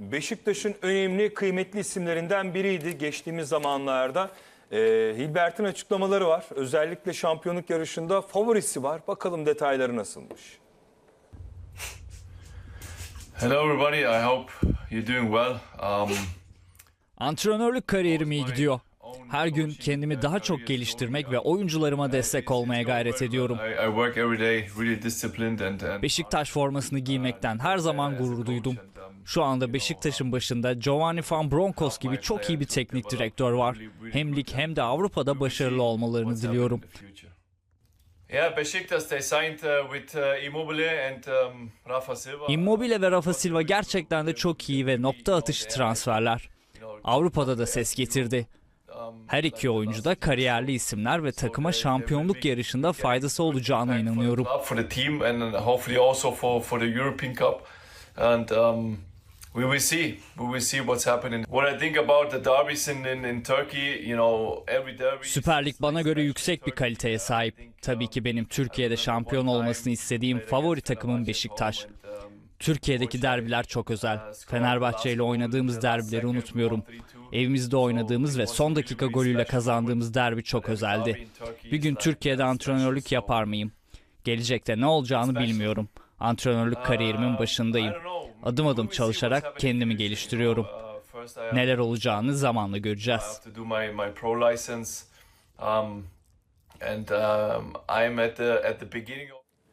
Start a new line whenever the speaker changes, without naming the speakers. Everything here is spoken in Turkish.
Beşiktaş'ın önemli, kıymetli isimlerinden biriydi geçtiğimiz zamanlarda. Ee, Hilbert'in açıklamaları var. Özellikle şampiyonluk yarışında favorisi var. Bakalım detayları nasılmış.
Hello, everybody. I hope you're doing well. Um,
Antrenörlük kariyerim iyi gidiyor. Her gün kendimi daha çok geliştirmek ve oyuncularıma destek olmaya gayret ediyorum. Beşiktaş formasını giymekten her zaman gurur duydum. Şu anda Beşiktaş'ın başında Giovanni Van Bronckhorst gibi çok iyi bir teknik direktör var. Hem lig hem de Avrupa'da başarılı olmalarını diliyorum.
Yeah, Besiktas they signed uh, with uh, Immobile and um, Rafa Silva.
Immobile ve Rafa Silva gerçekten de çok iyi ve nokta atışı transferler. Avrupa'da da ses getirdi. Her iki oyuncu da kariyerli isimler ve takıma şampiyonluk yarışında faydası olacağına inanıyorum.
Um, we will see. We will see what's happening. What I think about the derbies in, in, in Turkey, you know, every derby.
Süper Lig bana göre yüksek bir kaliteye sahip. Tabii ki benim Türkiye'de şampiyon olmasını istediğim favori takımım Beşiktaş. Türkiye'deki derbiler çok özel. Fenerbahçe ile oynadığımız derbileri unutmuyorum. Evimizde oynadığımız ve son dakika golüyle kazandığımız derbi çok özeldi. Bir gün Türkiye'de antrenörlük yapar mıyım? Gelecekte ne olacağını bilmiyorum. Antrenörlük kariyerimin başındayım. Adım adım çalışarak kendimi geliştiriyorum. Neler olacağını zamanla göreceğiz.
Um, and um, I'm at the at the beginning of